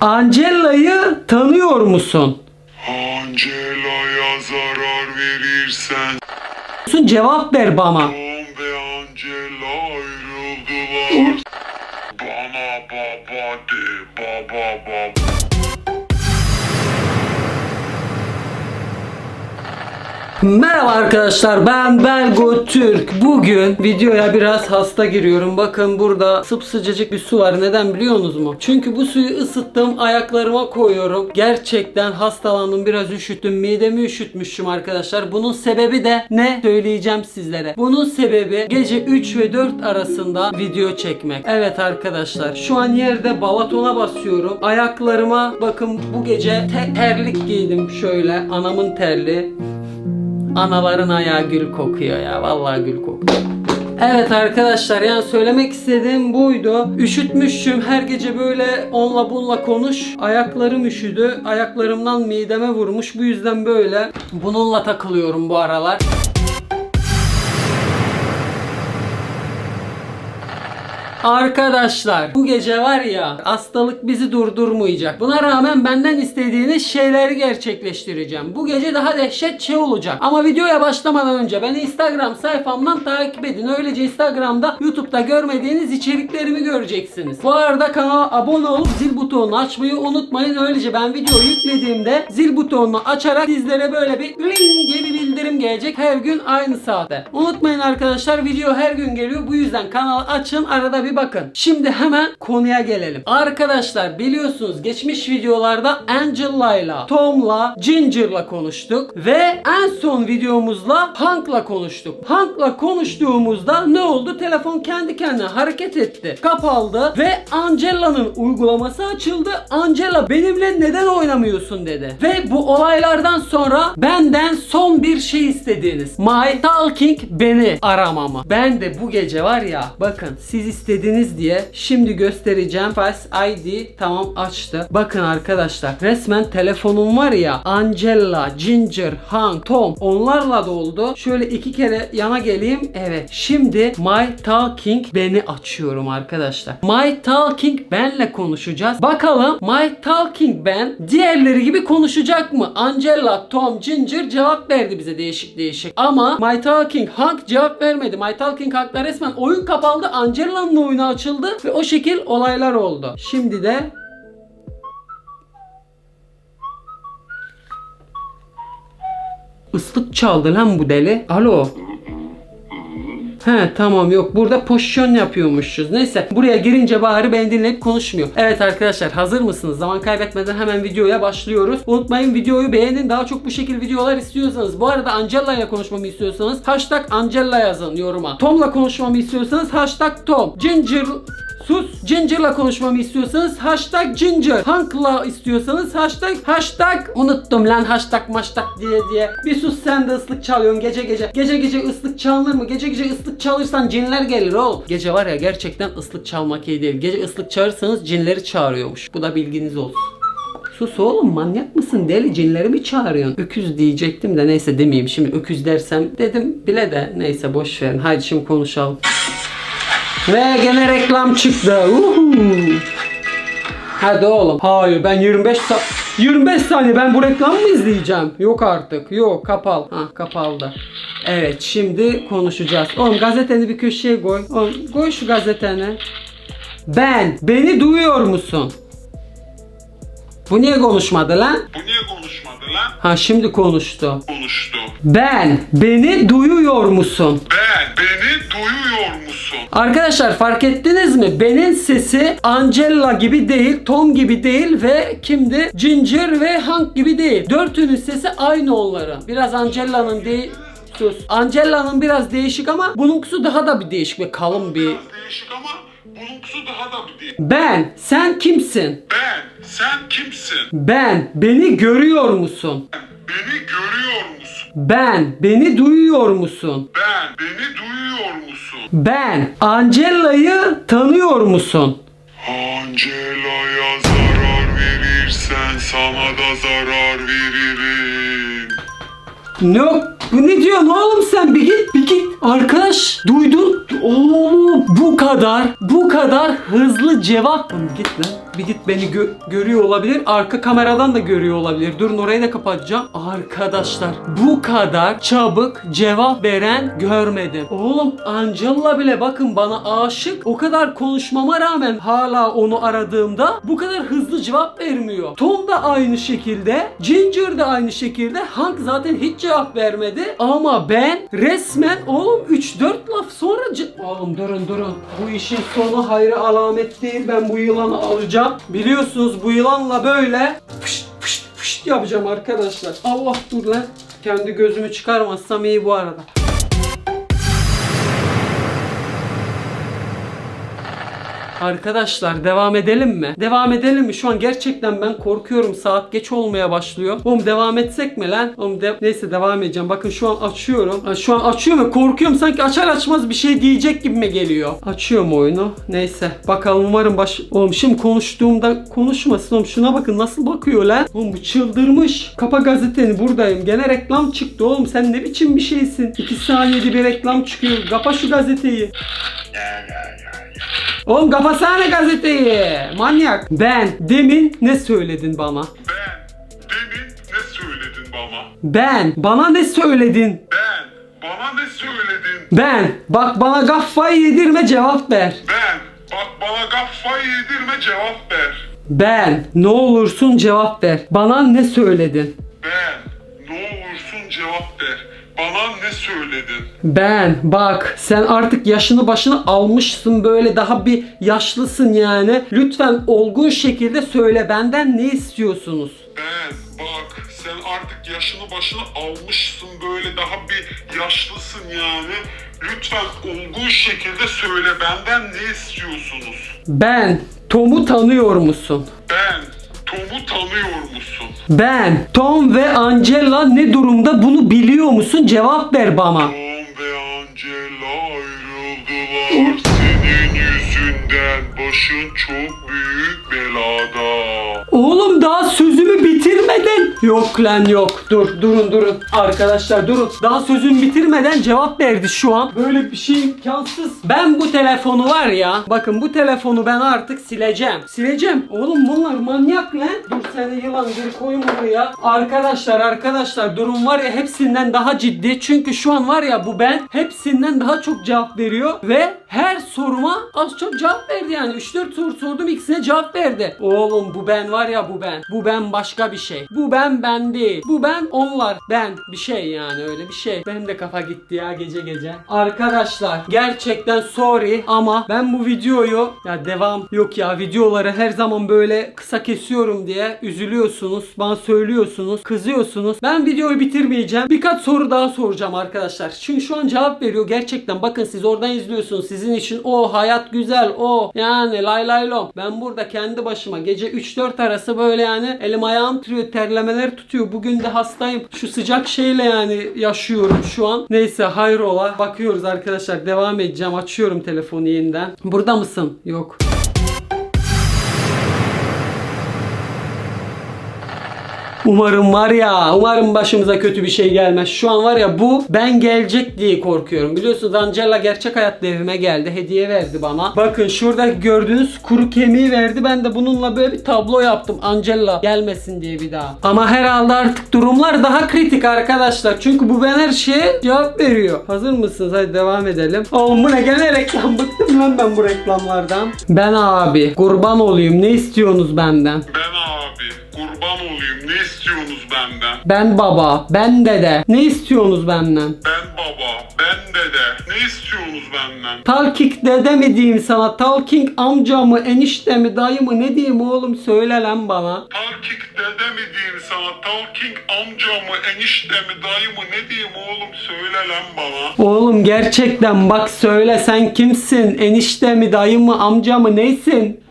Angela'yı tanıyor musun? Angela'ya zarar verirsen Sun cevap ver bana. Tom ve Angela ayrıldılar. Bana baba de baba baba. Merhaba arkadaşlar ben Belgo Türk. Bugün videoya biraz hasta giriyorum. Bakın burada sıcacık bir su var. Neden biliyorsunuz mu? Çünkü bu suyu ısıttım ayaklarıma koyuyorum. Gerçekten hastalandım biraz üşüttüm. Midemi üşütmüşüm arkadaşlar. Bunun sebebi de ne? Söyleyeceğim sizlere. Bunun sebebi gece 3 ve 4 arasında video çekmek. Evet arkadaşlar şu an yerde balatona basıyorum. Ayaklarıma bakın bu gece te- terlik giydim şöyle. Anamın terliği. Anaların ayağı gül kokuyor ya. Vallahi gül kokuyor. Evet arkadaşlar yani söylemek istediğim buydu. Üşütmüşüm her gece böyle onla bunla konuş. Ayaklarım üşüdü. Ayaklarımdan mideme vurmuş. Bu yüzden böyle bununla takılıyorum bu aralar. Arkadaşlar bu gece var ya hastalık bizi durdurmayacak. Buna rağmen benden istediğiniz şeyleri gerçekleştireceğim. Bu gece daha dehşet şey olacak. Ama videoya başlamadan önce beni Instagram sayfamdan takip edin. Öylece Instagram'da YouTube'da görmediğiniz içeriklerimi göreceksiniz. Bu arada kanala abone olup zil butonunu açmayı unutmayın. Öylece ben video yüklediğimde zil butonunu açarak sizlere böyle bir ring diye bir bildirim gelecek. Her gün aynı saatte. Unutmayın arkadaşlar video her gün geliyor. Bu yüzden kanalı açın arada bir bakın. Şimdi hemen konuya gelelim. Arkadaşlar biliyorsunuz geçmiş videolarda Angela'yla, Tom'la, Ginger'la konuştuk ve en son videomuzla Hank'la konuştuk. Hank'la konuştuğumuzda ne oldu? Telefon kendi kendine hareket etti. Kapandı ve Angela'nın uygulaması açıldı. Angela benimle neden oynamıyorsun dedi. Ve bu olaylardan sonra benden son bir şey istediğiniz. My Talking beni aramamı. Ben de bu gece var ya bakın siz istediniz diye şimdi göstereceğim. Face ID tamam açtı. Bakın arkadaşlar resmen telefonum var ya Angela, Ginger, Hank, Tom onlarla doldu. Şöyle iki kere yana geleyim. Evet şimdi My Talking beni açıyorum arkadaşlar. My Talking benle konuşacağız. Bakalım My Talking ben diğerleri gibi konuşacak mı? Angela, Tom, Ginger cevap verdi bize değişik değişik. Ama My Talking Hank cevap vermedi. My Talking Hank'la resmen oyun kapandı. Angela'nın oyunu açıldı ve o şekil olaylar oldu. Şimdi de Islık çaldı lan bu deli. Alo. He tamam yok burada pozisyon yapıyormuşuz. Neyse buraya girince bari beni dinleyip konuşmuyor. Evet arkadaşlar hazır mısınız? Zaman kaybetmeden hemen videoya başlıyoruz. Unutmayın videoyu beğenin. Daha çok bu şekil videolar istiyorsanız. Bu arada Angela ile konuşmamı istiyorsanız hashtag Angela yazın yoruma. Tom'la konuşmamı istiyorsanız hashtag Tom. Ginger Sus. Ginger'la konuşmamı istiyorsanız hashtag Ginger. Hank'la istiyorsanız hashtag hashtag unuttum lan hashtag maştak diye diye. Bir sus sen de ıslık çalıyorsun gece gece. Gece gece ıslık çalınır mı? Gece gece ıslık çalırsan cinler gelir oğlum. Gece var ya gerçekten ıslık çalmak iyi değil. Gece ıslık çağırırsanız cinleri çağırıyormuş. Bu da bilginiz olsun. Sus oğlum manyak mısın deli cinleri mi çağırıyorsun? Öküz diyecektim de neyse demeyeyim şimdi öküz dersem dedim bile de neyse boş verin. Haydi şimdi konuşalım. Ve gene reklam çıktı. Uhu. Hadi oğlum. Hayır ben 25 sa 25 saniye ben bu reklamı mı izleyeceğim? Yok artık. Yok kapal. Ha kapaldı. Evet şimdi konuşacağız. Oğlum gazeteni bir köşeye koy. Oğlum koy şu gazeteni. Ben. Beni duyuyor musun? Bu niye konuşmadı lan? Bu niye konuşmadı lan? Ha şimdi konuştu. Konuştu. Ben. Beni duyuyor musun? Ben beni? Arkadaşlar fark ettiniz mi? Ben'in sesi Angela gibi değil, Tom gibi değil ve kimdi? Ginger ve Hank gibi değil. Dörtünün sesi aynı onların. Biraz Angela'nın değil... Sus. Angela'nın biraz değişik ama bununkisi daha da bir değişik ve kalın bir... Biraz değişik ama bununkisi daha da bir değil. Ben. Sen kimsin? Ben, sen kimsin? Ben. Beni görüyor musun? Beni görüyor musun? Ben. Beni duyuyor musun? Ben, beni duyuyor musun? Ben. Angela'yı tanıyor musun? Angela'ya zarar verirsen sana da zarar veririm. Ne? Bu ne diyorsun oğlum sen? Bir git, bir git. Arkadaş duydun. Oğlum bu kadar, bu kadar hızlı cevap. Oğlum git lan. Bir git beni gö- görüyor olabilir. Arka kameradan da görüyor olabilir. Durun orayı da kapatacağım. Arkadaşlar bu kadar çabuk cevap veren görmedim. Oğlum Angela bile bakın bana aşık. O kadar konuşmama rağmen hala onu aradığımda bu kadar hızlı cevap vermiyor. Tom da aynı şekilde. Ginger de aynı şekilde. Hank zaten hiç cevap vermedi. Ama ben resmen oğlum 3-4 laf sonra Oğlum durun durun. Bu işin sonu hayra alamet değil. Ben bu yılanı alacağım. Biliyorsunuz bu yılanla böyle fışt fışt fışt yapacağım arkadaşlar. Allah dur lan. Kendi gözümü çıkarmazsam iyi bu arada. Arkadaşlar devam edelim mi? Devam edelim mi? Şu an gerçekten ben korkuyorum. Saat geç olmaya başlıyor. Oğlum devam etsek mi lan? Oğlum de- neyse devam edeceğim. Bakın şu an açıyorum. Şu an açıyorum ve korkuyorum. Sanki açar açmaz bir şey diyecek gibime geliyor. Açıyorum oyunu. Neyse. Bakalım umarım baş... Oğlum şimdi konuştuğumda konuşmasın. Oğlum şuna bakın nasıl bakıyor lan? Oğlum bu çıldırmış. Kapa gazeteni buradayım. Gene reklam çıktı oğlum. Sen ne biçim bir şeysin? 2 saniyede bir reklam çıkıyor. Kapa şu gazeteyi. Oğlum kapasana gazeteyi. Manyak. Ben demin ne söyledin bana? Ben demin ne söyledin bana? Ben bana ne söyledin? Ben bana ne söyledin? Ben bak bana kafayı yedirme cevap ver. Ben bak bana kafayı yedirme cevap ver. Ben ne olursun cevap ver. Bana ne söyledin? Ben ne olursun cevap ver. Bana ne söyledin? Ben bak sen artık yaşını başını almışsın böyle daha bir yaşlısın yani. Lütfen olgun şekilde söyle benden ne istiyorsunuz? Ben bak sen artık yaşını başını almışsın böyle daha bir yaşlısın yani. Lütfen olgun şekilde söyle benden ne istiyorsunuz? Ben Tom'u tanıyor musun? Ben Tom'u tanıyor musun? Ben Tom ve Angela ne durumda bunu biliyor musun? Cevap ver bana. Tom ve Angela ayrıldılar senin yüzünden. Başın çok büyük belada. Yok lan yok. Dur durun durun. Arkadaşlar durun. Daha sözümü bitirmeden cevap verdi şu an. Böyle bir şey imkansız. Ben bu telefonu var ya. Bakın bu telefonu ben artık sileceğim. Sileceğim. Oğlum bunlar manyak lan. Dur seni yılan bir koyun buraya. Arkadaşlar arkadaşlar durum var ya hepsinden daha ciddi. Çünkü şu an var ya bu ben hepsinden daha çok cevap veriyor. Ve her soruma az çok cevap verdi yani. 3-4 soru sordum ikisine cevap verdi. Oğlum bu ben var ya bu ben. Bu ben başka bir şey. Bu ben ben değil. Bu ben onlar ben bir şey yani öyle bir şey. Benim de kafa gitti ya gece gece. Arkadaşlar gerçekten sorry ama ben bu videoyu ya devam yok ya videoları her zaman böyle kısa kesiyorum diye üzülüyorsunuz. Bana söylüyorsunuz. Kızıyorsunuz. Ben videoyu bitirmeyeceğim. Birkaç soru daha soracağım arkadaşlar. Çünkü şu an cevap veriyor gerçekten. Bakın siz oradan izliyorsunuz. Sizin için o hayat güzel. O yani lay lay lom. Ben burada kendi başıma gece 3-4 arası böyle yani elim ayağım titriyor. Terlemeler tutuyor. Bugün de hastayım. Şu sıcak şeyle yani yaşıyorum şu an. Neyse hayrola. Bakıyoruz arkadaşlar. Devam edeceğim. Açıyorum telefonu yeniden. Burada mısın? Yok. Umarım var ya, umarım başımıza kötü bir şey gelmez. Şu an var ya bu ben gelecek diye korkuyorum. Biliyorsunuz Angela gerçek hayatta evime geldi. Hediye verdi bana. Bakın şurada gördüğünüz kuru kemiği verdi. Ben de bununla böyle bir tablo yaptım. Angela gelmesin diye bir daha. Ama herhalde artık durumlar daha kritik arkadaşlar. Çünkü bu ben her şeye cevap veriyor. Hazır mısınız? Hadi devam edelim. Oğlum bu ne gene reklam. Bıktım lan ben bu reklamlardan. Ben abi kurban olayım. Ne istiyorsunuz benden? İstiyorsunuz benden? Ben baba, ben dede. Ne istiyorsunuz benden? Ben baba, ben dede. Ne istiyorsunuz benden? Talking dede mi diyeyim sana? Talking amca mı, enişte mi, dayı mı ne diyeyim oğlum söyle lan bana. Talking dede mi diyeyim sana? Talking amca mı, enişte mi, dayı mı ne diyeyim oğlum söyle lan bana. Oğlum gerçekten bak söyle sen kimsin? Enişte mi, dayı mı, amca mı neysin?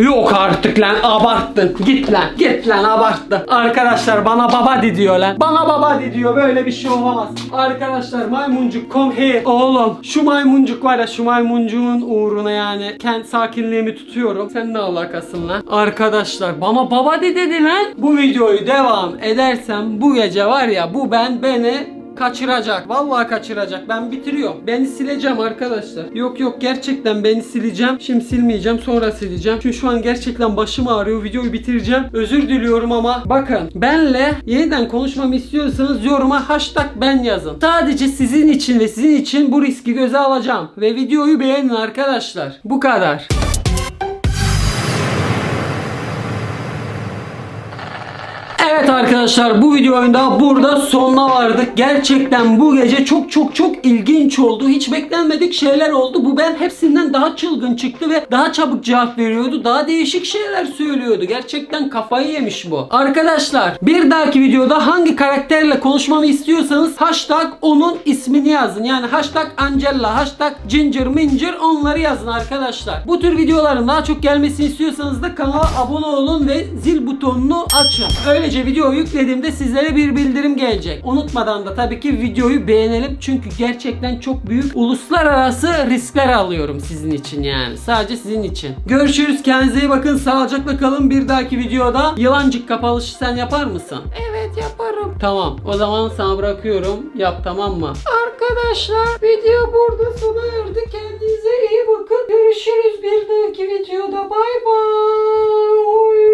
Yok artık lan abarttın. Git lan git lan abarttın. Arkadaşlar bana baba di diyor lan. Bana baba di diyor böyle bir şey olamaz. Arkadaşlar maymuncuk come here. Oğlum şu maymuncuk var ya şu maymuncuğun uğruna yani kendi sakinliğimi tutuyorum. Sen ne alakasın lan? Arkadaşlar bana baba di dedi lan. Bu videoyu devam edersem bu gece var ya bu ben beni kaçıracak. Vallahi kaçıracak. Ben bitiriyorum. Beni sileceğim arkadaşlar. Yok yok gerçekten beni sileceğim. Şimdi silmeyeceğim sonra sileceğim. Çünkü şu an gerçekten başım ağrıyor. Videoyu bitireceğim. Özür diliyorum ama bakın benle yeniden konuşmamı istiyorsanız yoruma hashtag ben yazın. Sadece sizin için ve sizin için bu riski göze alacağım. Ve videoyu beğenin arkadaşlar. Bu kadar. Evet arkadaşlar bu videonun da burada sonuna vardık. Gerçekten bu gece çok çok çok ilginç oldu. Hiç beklenmedik şeyler oldu. Bu ben hepsinden daha çılgın çıktı ve daha çabuk cevap veriyordu. Daha değişik şeyler söylüyordu. Gerçekten kafayı yemiş bu. Arkadaşlar bir dahaki videoda hangi karakterle konuşmamı istiyorsanız hashtag onun ismini yazın. Yani hashtag Angela, hashtag Ginger Minger onları yazın arkadaşlar. Bu tür videoların daha çok gelmesini istiyorsanız da kanala abone olun ve zil butonunu açın. Öylece video yüklediğimde sizlere bir bildirim gelecek. Unutmadan da tabii ki videoyu beğenelim çünkü gerçekten çok büyük uluslararası riskler alıyorum sizin için yani. Sadece sizin için. Görüşürüz. Kendinize iyi bakın. Sağlıcakla kalın. Bir dahaki videoda yılancık kapalışı sen yapar mısın? Evet yaparım. Tamam. O zaman sana bırakıyorum. Yap tamam mı? Arkadaşlar video burada sona erdi. Kendinize iyi bakın. Görüşürüz bir dahaki videoda. Bay bay.